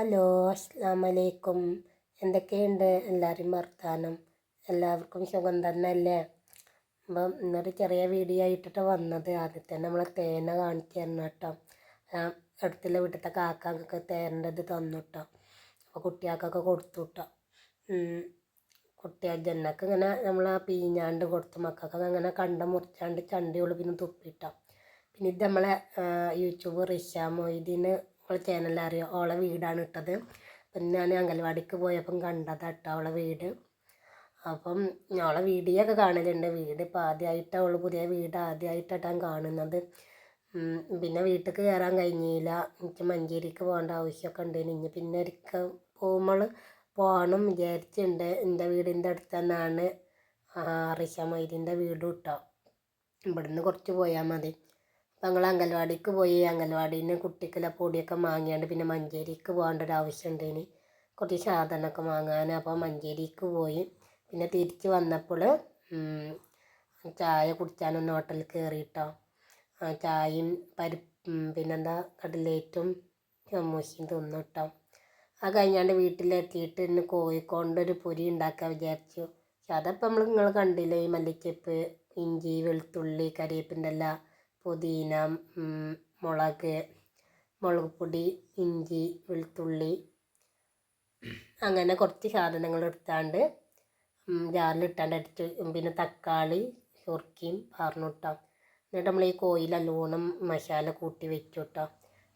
Hello അസ്സാം വലൈക്കും എന്തൊക്കെയുണ്ട്? എല്ലാവരും വർത്താനം. എല്ലാവർക്കും സുഖം തന്നെയല്ലേ അപ്പം ഇന്നൊരു ചെറിയ വീഡിയോ ആയിട്ടിട്ട് വന്നത്. ആദ്യം തന്നെ നമ്മളെ തേന കാണിച്ചു തരണം കേട്ടോ അടുത്തുള്ള വീട്ടിലത്തെ കാക്കാക്കൊക്കെ ഇത് തന്നു കേട്ടോ. അപ്പോൾ കുട്ടികൾക്കൊക്കെ കൊടുത്തു കേട്ടോ. കുട്ടികൾ ജനക്ക് ഇങ്ങനെ നമ്മൾ ആ പീഞ്ഞാണ്ട് കൊടുത്തു മക്കൾക്കൊക്കെ അങ്ങനെ കണ്ട മുറിച്ചാണ്ട് ചണ്ടിയുള്ളു പിന്നെ തുപ്പിട്ടോ. പിന്നെ ഇത് നമ്മളെ യൂട്യൂബ് റിഷ മൊയ്തീന് ഓളെ ചാനലിൽ അറിയാം ഓളെ വീടാണ് ഇട്ടത്. അപ്പം ഞാൻ അംഗൻവാടിക്ക് പോയപ്പം കണ്ടതാട്ടോ അവളെ വീട്. അപ്പം ഓളെ വീഡിയോ കാണലുണ്ട്. വീട് ഇപ്പം ആദ്യമായിട്ട് അവൾ പുതിയ വീട് ആദ്യമായിട്ടാണ് കാണുന്നത്. പിന്നെ വീട്ടിലേക്ക് കയറാൻ കഴിഞ്ഞില്ല. എനിക്ക് മഞ്ചേരിക്ക് പോകേണ്ട ആവശ്യമൊക്കെ ഉണ്ടായിരുന്നു ഇനി പിന്നെ ഒരിക്കൽ പോകുമ്പോൾ പോകണം വിചാരിച്ചിട്ടുണ്ട്. എന്റെ വീടിന്റെ അടുത്ത് തന്നെയാണ് റിഷ മൈലിന്റെ വീട് കിട്ടുക ഇവിടുന്ന് കുറച്ച് പോയാൽ മതി. ഞങ്ങൾ അംഗൻവാടിക്ക് പോയി. അംഗൻവാടിയിൽ നിന്ന് കുട്ടിക്കുള്ള പൊടിയൊക്കെ വാങ്ങിയാണ്ട് പിന്നെ മഞ്ചേരിക്ക് പോകേണ്ട ഒരു ആവശ്യം ഉണ്ടേന് കുറച്ച് സാധനമൊക്കെ വാങ്ങാൻ അപ്പോൾ മഞ്ചേരിക്ക് പോയി. പിന്നെ തിരിച്ച് വന്നപ്പോൾ ചായ കുടിച്ചാനൊന്ന് ഹോട്ടലിൽ കയറിയിട്ടോ ചായയും പരിപ്പും പിന്നെന്താ കടലേറ്റും സമൂസയും തിന്നു കേട്ടോ അത് കഴിഞ്ഞാണ്ട് വീട്ടിലെത്തിയിട്ട് ഇന്ന് കോഴിക്കോണ്ടൊരു പൊരി ഉണ്ടാക്കാൻ വിചാരിച്ചു. പക്ഷെ അതപ്പം നമ്മൾ നിങ്ങൾ കണ്ടില്ലേ ഈ മല്ലിച്ചപ്പ് ഇഞ്ചി വെളുത്തുള്ളി കരിയേപ്പിന്റെ എല്ലാം പുതിന മുളക് മുളക് പൊടി ഇഞ്ചി വെളുത്തുള്ളി അങ്ങനെ കുറച്ച് സാധനങ്ങൾ എടുത്താണ്ട് ജാറിലിട്ടാണ്ട് അടിച്ച് പിന്നെ തക്കാളി ചൊറുക്കിയും പാർന്നു എന്നിട്ട് നമ്മൾ ഈ കോയിൽ നല്ലോണം മസാല കൂട്ടി വെച്ചു കേട്ടോ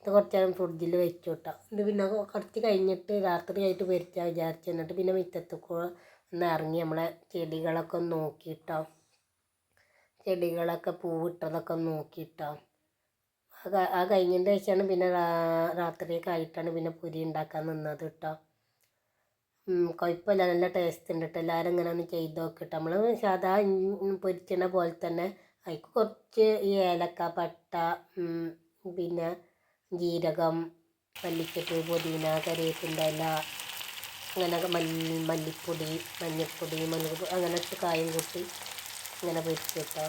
ഇത് കുറച്ച് നേരം ഫ്രിഡ്ജിൽ വെച്ചു കേട്ടോ ഇത് പിന്നെ കുറച്ച് കഴിഞ്ഞിട്ട് രാത്രി ആയിട്ട് വരിച്ചാൽ വിചാരിച്ചു. എന്നിട്ട് പിന്നെ മുറ്റത്ത് ഒന്ന് ഇറങ്ങി നമ്മളെ ചെടികളൊക്കെ ഒന്ന് നോക്കിയിട്ടോ ചെടികളൊക്കെ പൂവിട്ടതൊക്കെ നോക്കിയിട്ടോ. ആ കഴിഞ്ഞതിന്റെ ശേഷമാണ് പിന്നെ രാത്രിയൊക്കെ ആയിട്ടാണ് പിന്നെ പുരി ഉണ്ടാക്കാൻ നിന്നത് കേട്ടോ കുഴപ്പമില്ല നല്ല ടേസ്റ്റ് ഉണ്ട് കേട്ടോ എല്ലാവരും ഇങ്ങനെ ഒന്ന് ചെയ്ത് നോക്കിട്ടോ നമ്മൾ സാധാ പൊരിച്ചണ പോലെ തന്നെ അതിക്ക് കുറച്ച് ഈ ഏലക്ക പട്ട പിന്നെ ജീരകം മല്ലിച്ചപ്പ് പുതിന കരിയേപ്പിന്റെ ഇല അങ്ങനെ മല്ലി മല്ലിപ്പൊടി മഞ്ഞൾപ്പൊടി മുളക് അങ്ങനെ കായം കൂട്ടി ഇങ്ങനെ പൊരിച്ച് കേട്ടോ